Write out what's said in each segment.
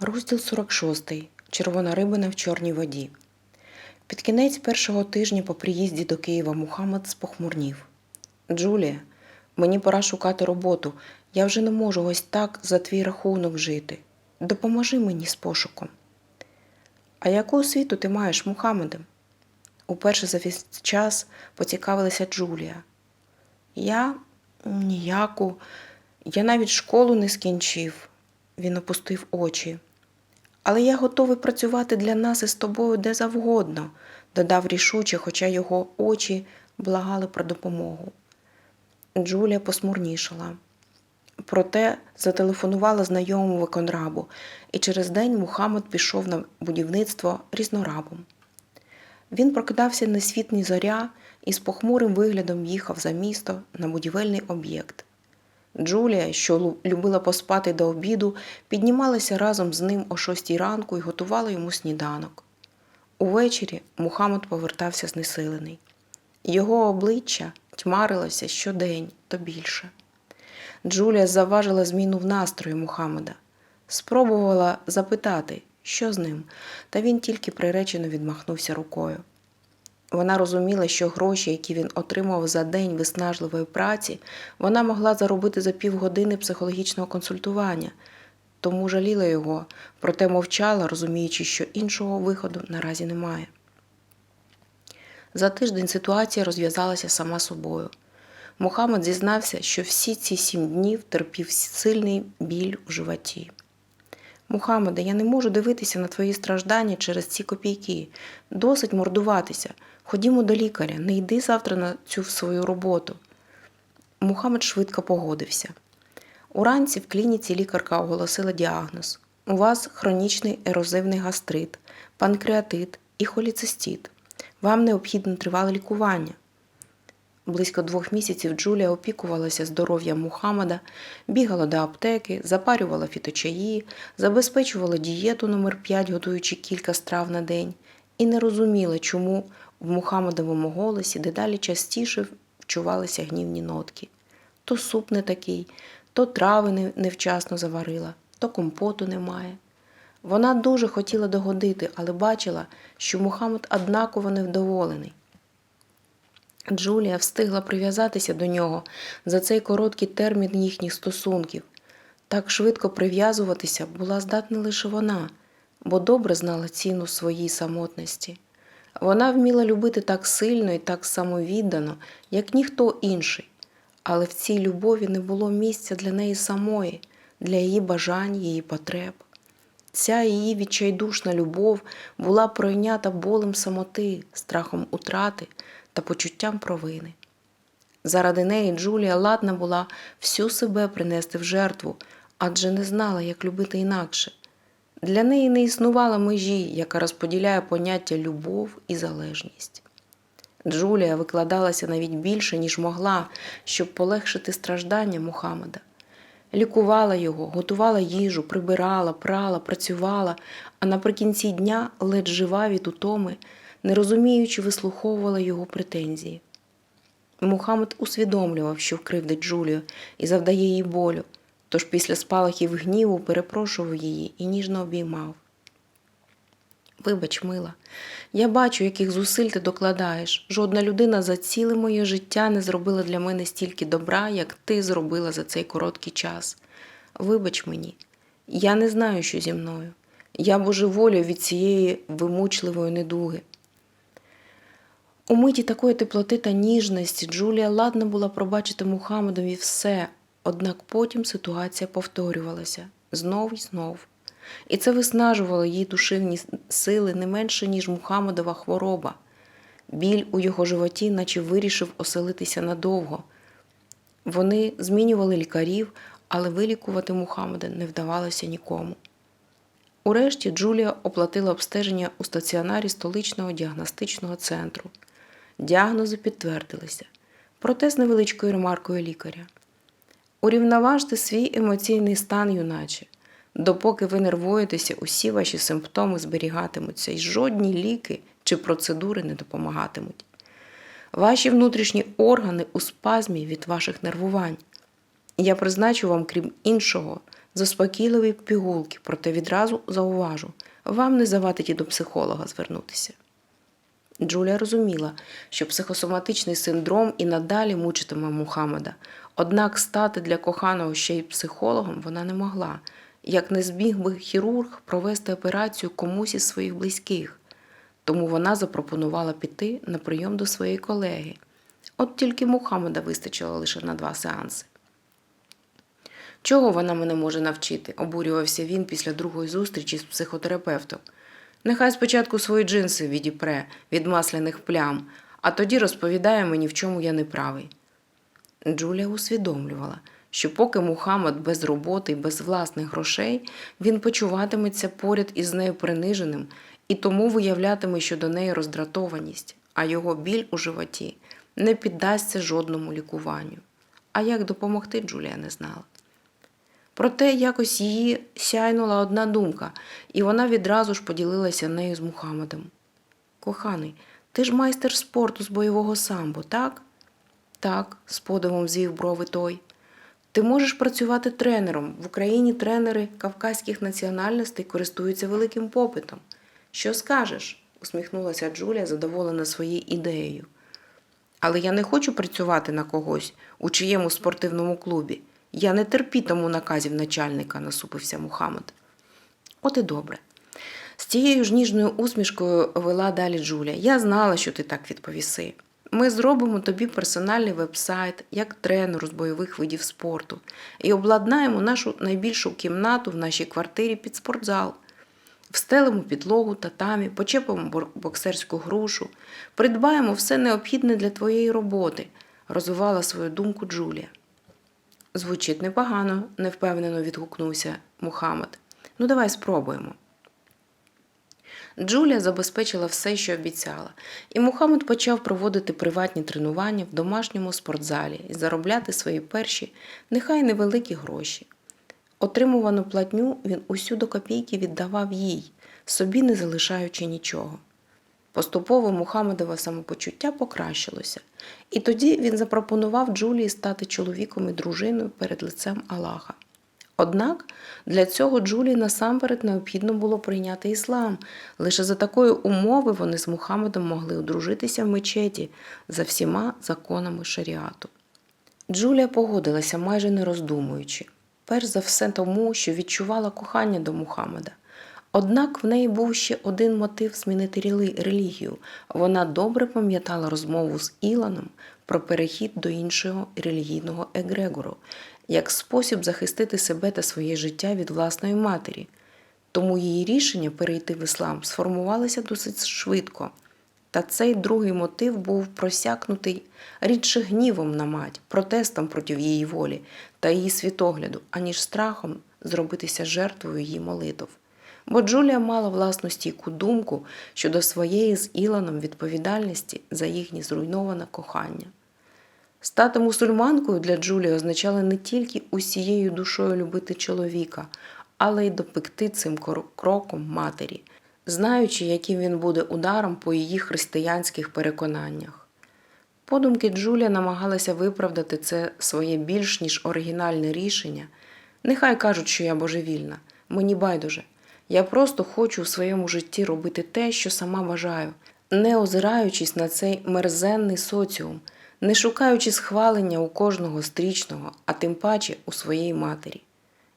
Розділ 46. Червона рибина в чорній воді. Під кінець першого тижня по приїзді до Києва Мухаммед спохмурнів. Джулія, мені пора шукати роботу. Я вже не можу ось так за твій рахунок жити. Допоможи мені з пошуком. А яку освіту ти маєш, Мухаммеде? Уперше за весь час поцікавилася Джулія. Я ніяку. Я навіть школу не скінчив. Він опустив очі. Але я готовий працювати для нас із тобою де завгодно, додав рішуче, хоча його очі благали про допомогу. Джулія посмурнішала. Проте зателефонувала знайомому виконрабу, і через день Мухаммед пішов на будівництво різнорабом. Він прокидався на світні зоря і з похмурим виглядом їхав за місто на будівельний об'єкт. Джулія, що любила поспати до обіду, піднімалася разом з ним о шостій ранку і готувала йому сніданок. Увечері Мухаммед повертався знесилений. Його обличчя тьмарилося щодень, то більше. Джулія завважила зміну в настрої Мухаммеда. Спробувала запитати, що з ним, та він тільки приречено відмахнувся рукою. Вона розуміла, що гроші, які він отримав за день виснажливої праці, вона могла заробити за півгодини психологічного консультування, тому жаліла його, проте мовчала, розуміючи, що іншого виходу наразі немає. За тиждень ситуація розв'язалася сама собою. Мухаммед зізнався, що всі ці сім днів терпів сильний біль у животі. Мухаммеде, я не можу дивитися на твої страждання через ці копійки. Досить мордуватися. Ходімо до лікаря, не йди завтра на цю свою роботу. Мухаммед швидко погодився. Уранці в клініці лікарка оголосила діагноз: у вас хронічний ерозивний гастрит, панкреатит і холіцистит. Вам необхідно тривале лікування. Близько двох місяців Джулія опікувалася здоров'ям Мухаммада, бігала до аптеки, запарювала фіточаї, забезпечувала дієту номер 5 готуючи кілька страв на день, і не розуміла, чому в Мухаммадовому голосі дедалі частіше вчувалися гнівні нотки. То суп не такий, то трави невчасно заварила, то компоту немає. Вона дуже хотіла догодити, але бачила, що Мухаммед однаково невдоволений. Джулія встигла прив'язатися до нього за цей короткий термін їхніх стосунків. Так швидко прив'язуватися була здатна лише вона, бо добре знала ціну своїй самотності. Вона вміла любити так сильно і так самовіддано, як ніхто інший, але в цій любові не було місця для неї самої, для її бажань, її потреб. Ця її відчайдушна любов була пройнята болем самоти, страхом утрати та почуттям провини. Заради неї Джулія ладна була всю себе принести в жертву, адже не знала, як любити інакше. Для неї не існувала межі, яка розподіляє поняття любов і залежність. Джулія викладалася навіть більше, ніж могла, щоб полегшити страждання Мухаммеда. Лікувала його, готувала їжу, прибирала, прала, працювала, а наприкінці дня, ледь жива від утоми, не розуміючи, вислуховувала його претензії. Мухаммед усвідомлював, що вкривдить Джулію і завдає їй болю, тож після спалахів гніву перепрошував її і ніжно обіймав. Вибач, мила, я бачу, яких зусиль ти докладаєш. Жодна людина за ціле моє життя не зробила для мене стільки добра, як ти зробила за цей короткий час. Вибач мені, я не знаю, що зі мною. Я божеволю від цієї вимучливої недуги. У миті такої теплоти та ніжності Джулія ладна була пробачити Мухаммедові все, однак потім ситуація повторювалася знов і знов. І це виснажувало її душевні сили не менше, ніж Мухаммедова хвороба. Біль у його животі, наче вирішив оселитися надовго. Вони змінювали лікарів, але вилікувати Мухаммеда не вдавалося нікому. Урешті Джулія оплатила обстеження у стаціонарі столичного діагностичного центру. Діагнози підтвердилися, проте з невеличкою ремаркою лікаря. Урівноважте свій емоційний стан, юначе. Допоки ви нервуєтеся, усі ваші симптоми зберігатимуться, і жодні ліки чи процедури не допомагатимуть. Ваші внутрішні органи у спазмі від ваших нервувань. Я призначу вам, крім іншого, заспокійливі пігулки, проте відразу зауважу, вам не завадить і до психолога звернутися. Джулія розуміла, що психосоматичний синдром і надалі мучитиме Мухаммеда, однак стати для коханого ще й психологом вона не могла, як не зміг би хірург провести операцію комусь із своїх близьких. Тому вона запропонувала піти на прийом до своєї колеги. От тільки Мухаммеда вистачило лише на два сеанси. Чого вона мене може навчити? обурювався він після другої зустрічі з психотерапевтом. Нехай спочатку свої джинси відіпре від масляних плям, а тоді розповідає мені, в чому я неправий. Джулія усвідомлювала, що поки Мухаммед без роботи і без власних грошей, він почуватиметься поряд із нею приниженим і тому виявлятиме щодо неї роздратованість, а його біль у животі не піддасться жодному лікуванню. А як допомогти, Джулія не знала. Проте якось її сяйнула одна думка, і вона відразу ж поділилася нею з Мухаммедом. Коханий, ти ж майстер спорту з бойового самбо, так? Так, з подивом звів брови той. Ти можеш працювати тренером. В Україні тренери кавказьких національностей користуються великим попитом. Що скажеш? усміхнулася Джулія, задоволена своєю ідеєю. Але я не хочу працювати на когось у чиєму спортивному клубі. Я не терпітиму наказів начальника, насупився Мухаммед. От і добре. З тією ж ніжною усмішкою вела далі Джулія. Я знала, що ти так відповіси. Ми зробимо тобі персональний веб-сайт як тренеру з бойових видів спорту і обладнаємо нашу найбільшу кімнату в нашій квартирі під спортзал. Встелимо підлогу, татамі, почепимо боксерську грушу, придбаємо все необхідне для твоєї роботи, розвивала свою думку Джулія. Звучить непогано, невпевнено відгукнувся Мухаммед. Ну, давай спробуємо. Джулія забезпечила все, що обіцяла, і Мухаммед почав проводити приватні тренування в домашньому спортзалі і заробляти свої перші, нехай невеликі гроші. Отримувану платню він усю до копійки віддавав їй, собі не залишаючи нічого. Поступово Мухаммедове самопочуття покращилося, і тоді він запропонував Джулії стати чоловіком і дружиною перед лицем Аллаха. Однак для цього Джулії насамперед необхідно було прийняти іслам. Лише за такої умови вони з Мухаммедом могли одружитися в мечеті за всіма законами шаріату. Джулія погодилася, майже не роздумуючи, перш за все тому, що відчувала кохання до Мухаммеда. Однак в неї був ще один мотив змінити релігію. Вона добре пам'ятала розмову з Іланом про перехід до іншого релігійного егрегору як спосіб захистити себе та своє життя від власної матері. Тому її рішення перейти в іслам сформувалося досить швидко. Та цей другий мотив був просякнутий рідше гнівом на мать, протестом проти її волі та її світогляду, аніж страхом зробитися жертвою її молитв. Бо Джулія мала власну стійку думку щодо своєї з Іланом відповідальності за їхнє зруйноване кохання. Стати мусульманкою для Джулії означало не тільки усією душою любити чоловіка, але й допекти цим кроком матері, знаючи, яким він буде ударом по її християнських переконаннях. Подумки Джулія намагалася виправдати це своє більш ніж оригінальне рішення. Нехай кажуть, що я божевільна, мені байдуже. Я просто хочу у своєму житті робити те, що сама бажаю, не озираючись на цей мерзенний соціум, не шукаючи схвалення у кожного стрічного, а тим паче у своєї матері.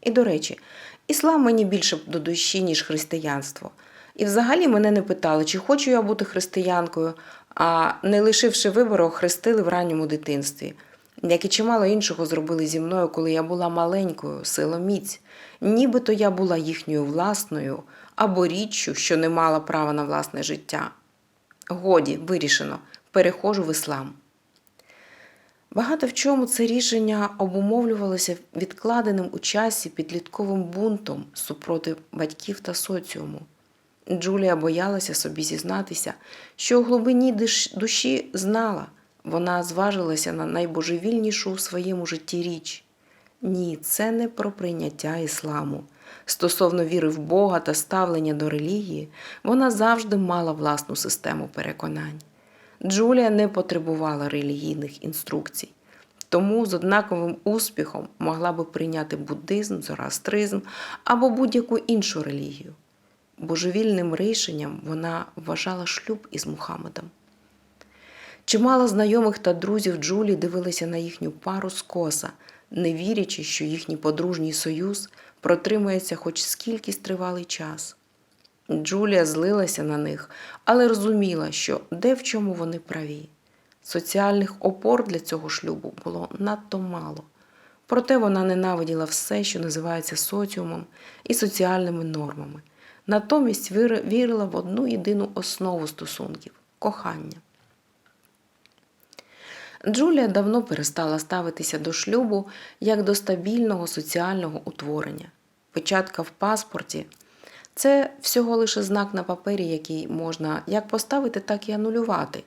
І до речі, іслам мені більше до душі, ніж християнство. І взагалі мене не питали, чи хочу я бути християнкою, а не лишивши вибору, охрестили в ранньому дитинстві. Як і чимало іншого зробили зі мною, коли я була маленькою, силоміць, нібито я була їхньою власною або річчю, що не мала права на власне життя. Годі, вирішено, перехожу в іслам. Багато в чому це рішення обумовлювалося відкладеним у часі підлітковим бунтом супроти батьків та соціуму. Джулія боялася собі зізнатися, що у глибині душі знала, вона зважилася на найбожевільнішу у своєму житті річ. Ні, це не про прийняття ісламу. Стосовно віри в Бога та ставлення до релігії, вона завжди мала власну систему переконань. Джулія не потребувала релігійних інструкцій. Тому з однаковим успіхом могла би прийняти буддизм, зороастризм або будь-яку іншу релігію. Божевільним рішенням вона вважала шлюб із Мухаммедом. Чимало знайомих та друзів Джулі дивилися на їхню пару скоса, не вірячи, що їхній подружній союз протримається хоч скількись тривалий час. Джулія злилася на них, але розуміла, що де в чому вони праві. Соціальних опор для цього шлюбу було надто мало. Проте вона ненавиділа все, що називається соціумом і соціальними нормами. Натомість вірила в одну єдину основу стосунків кохання. Джулія давно перестала ставитися до шлюбу як до стабільного соціального утворення. Печатка в паспорті це всього лише знак на папері, який можна як поставити, так і анулювати.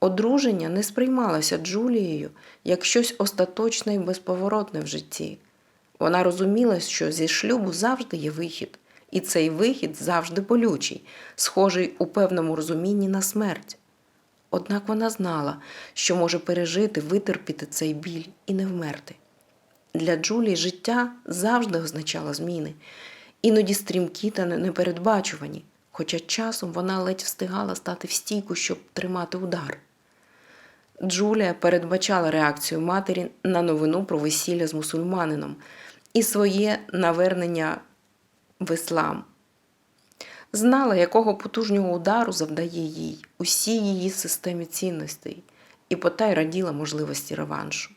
Одруження не сприймалося Джулією як щось остаточне і безповоротне в житті. Вона розуміла, що зі шлюбу завжди є вихід, і цей вихід завжди болючий, схожий у певному розумінні на смерть. Однак вона знала, що може пережити, витерпіти цей біль і не вмерти. Для Джулії життя завжди означало зміни, іноді стрімкі та непередбачувані, хоча часом вона ледь встигала стати в стійку, щоб тримати удар. Джулія передбачала реакцію матері на новину про весілля з мусульманином і своє навернення в іслам. Знала, якого потужного удару завдає їй усій її системі цінностей, і потай раділа можливості реваншу.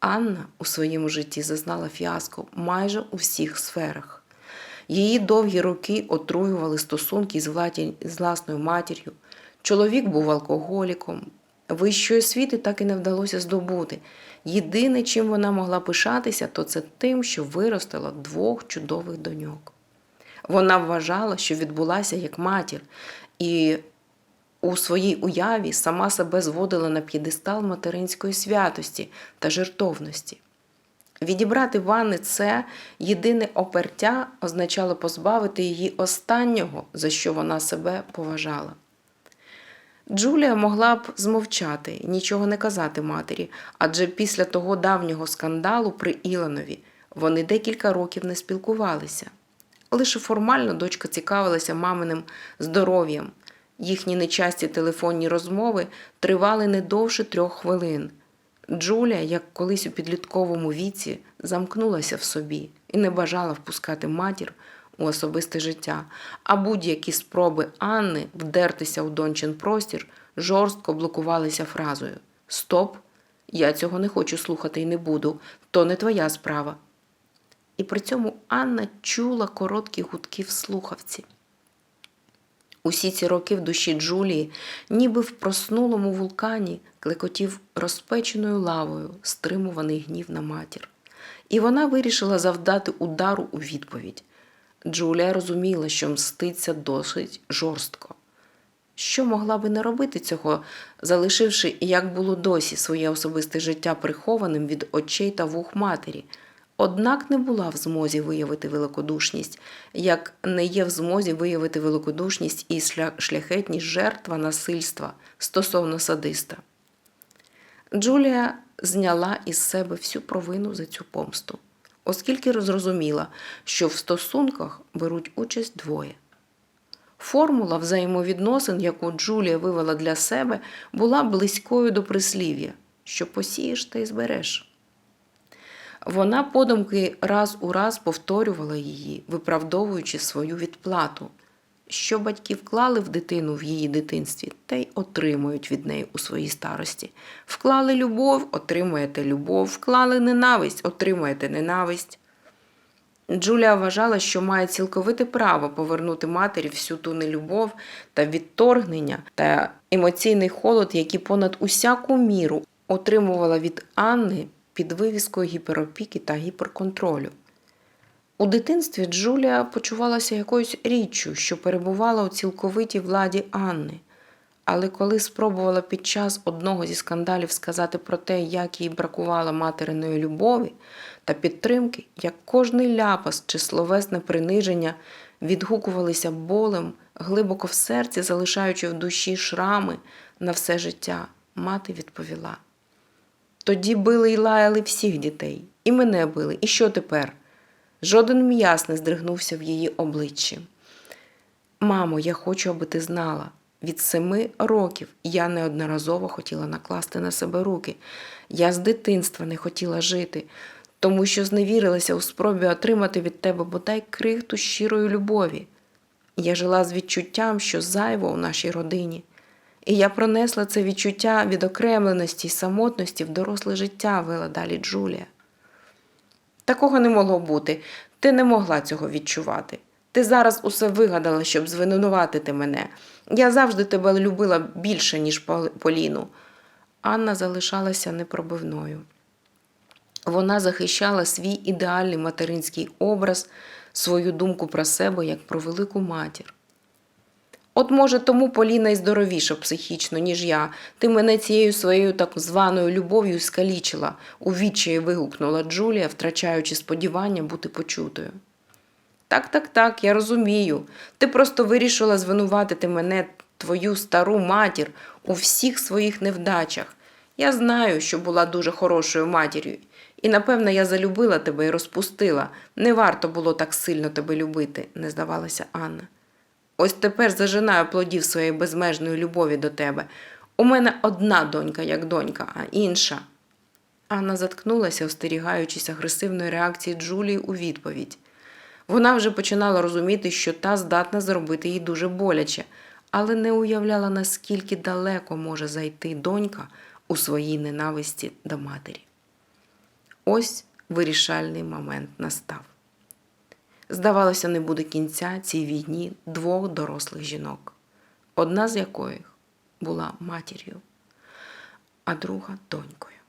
Анна у своєму житті зазнала фіаско майже у всіх сферах. Її довгі роки отруювали стосунки з владі- з власною матір'ю. Чоловік був алкоголіком. Вищої освіти так і не вдалося здобути. Єдине, чим вона могла пишатися, то це тим, що виростила двох чудових доньок. Вона вважала, що відбулася як матір, і у своїй уяві сама себе зводила на п'єдестал материнської святості та жертовності. Відібрати ванни це єдине опертя означало позбавити її останнього, за що вона себе поважала. Джулія могла б змовчати, нічого не казати матері, адже після того давнього скандалу при Іланові вони декілька років не спілкувалися. Лише формально дочка цікавилася маминим здоров'ям. Їхні нечасті телефонні розмови тривали не довше трьох хвилин. Джулія, як колись у підлітковому віці, замкнулася в собі і не бажала впускати матір у особисте життя, а будь-які спроби Анни вдертися у дончин простір жорстко блокувалися фразою Стоп, я цього не хочу слухати і не буду, то не твоя справа. І при цьому Анна чула короткі гудки в слухавці. Усі ці роки в душі Джулії, ніби в проснулому вулкані, клекотів розпеченою лавою стримуваний гнів на матір. І вона вирішила завдати удару у відповідь. Джулія розуміла, що мститься досить жорстко. Що могла би не робити цього, залишивши, як було досі, своє особисте життя прихованим від очей та вух матері, однак не була в змозі виявити великодушність, як не є в змозі виявити великодушність і шляхетність жертва насильства стосовно садиста. Джулія зняла із себе всю провину за цю помсту, оскільки зрозуміла, що в стосунках беруть участь двоє. Формула взаємовідносин, яку Джулія вивела для себе, була близькою до прислів'я, що посієш та й збереш. Вона подумки раз у раз повторювала її, виправдовуючи свою відплату. Що батьки вклали в дитину в її дитинстві, те й отримують від неї у своїй старості. Вклали любов, отримуєте любов, вклали ненависть, отримуєте ненависть. Джулія вважала, що має цілковите право повернути матері всю ту нелюбов та відторгнення та емоційний холод, які понад усяку міру отримувала від Анни під вивіскою гіперопіки та гіперконтролю. У дитинстві Джулія почувалася якоюсь річчю, що перебувала у цілковитій владі Анни. Але коли спробувала під час одного зі скандалів сказати про те, як їй бракувало материної любові та підтримки, як кожний ляпас чи словесне приниження відгукувалися болем, глибоко в серці, залишаючи в душі шрами на все життя, мати відповіла. Тоді били й лаяли всіх дітей, і мене били. І що тепер? Жоден м'яс не здригнувся в її обличчі. Мамо, я хочу, аби ти знала. Від семи років я неодноразово хотіла накласти на себе руки. Я з дитинства не хотіла жити, тому що зневірилася у спробі отримати від тебе бодай крихту щирої любові. Я жила з відчуттям, що зайво у нашій родині. І я пронесла це відчуття відокремленості й самотності в доросле життя, вела далі Джулія. Такого не могло бути. Ти не могла цього відчувати. Ти зараз усе вигадала, щоб звинуватити мене. Я завжди тебе любила більше, ніж Поліну. Анна залишалася непробивною. Вона захищала свій ідеальний материнський образ, свою думку про себе як про велику матір. От, може, тому Поліна й здоровіша психічно, ніж я. Ти мене цією своєю так званою любов'ю скалічила, у відчаї вигукнула Джулія, втрачаючи сподівання бути почутою. Так, так, так, я розумію. Ти просто вирішила звинуватити мене, твою стару матір, у всіх своїх невдачах. Я знаю, що була дуже хорошою матір'ю, і напевно я залюбила тебе і розпустила. Не варто було так сильно тебе любити, не здавалася Анна. Ось тепер зажинаю плодів своєї безмежної любові до тебе. У мене одна донька, як донька, а інша. Анна заткнулася, остерігаючись агресивної реакції Джулії у відповідь. Вона вже починала розуміти, що та здатна зробити їй дуже боляче, але не уявляла, наскільки далеко може зайти донька у своїй ненависті до матері. Ось вирішальний момент настав. Здавалося, не буде кінця цій війні двох дорослих жінок, одна з яких була матір'ю, а друга донькою.